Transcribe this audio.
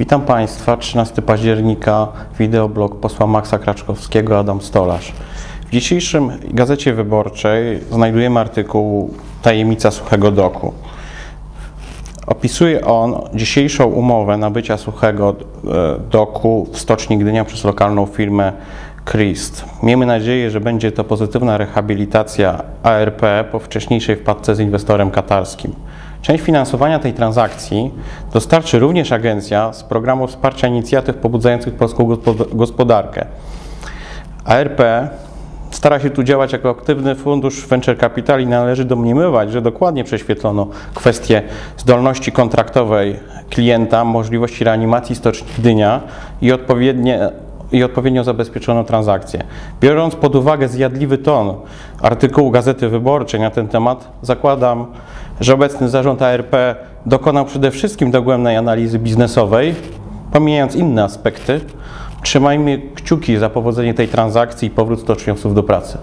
Witam Państwa, 13 października, wideoblog posła Maxa Kraczkowskiego, Adam Stolarz. W dzisiejszym Gazecie Wyborczej znajdujemy artykuł Tajemnica Suchego Doku. Opisuje on dzisiejszą umowę nabycia suchego e, doku w Stoczni Gdynia przez lokalną firmę Christ. Miejmy nadzieję, że będzie to pozytywna rehabilitacja ARP po wcześniejszej wpadce z inwestorem katarskim. Część finansowania tej transakcji dostarczy również agencja z programu wsparcia inicjatyw pobudzających polską gospod- gospodarkę. ARP stara się tu działać jako aktywny fundusz venture capital i należy domniemywać, że dokładnie prześwietlono kwestię zdolności kontraktowej klienta, możliwości reanimacji stoczni Gdynia i odpowiednie i odpowiednio zabezpieczono transakcję. Biorąc pod uwagę zjadliwy ton artykułu Gazety Wyborczej na ten temat, zakładam, że obecny zarząd ARP dokonał przede wszystkim dogłębnej analizy biznesowej, pomijając inne aspekty. Trzymajmy kciuki za powodzenie tej transakcji i powrót stoczniowców do pracy.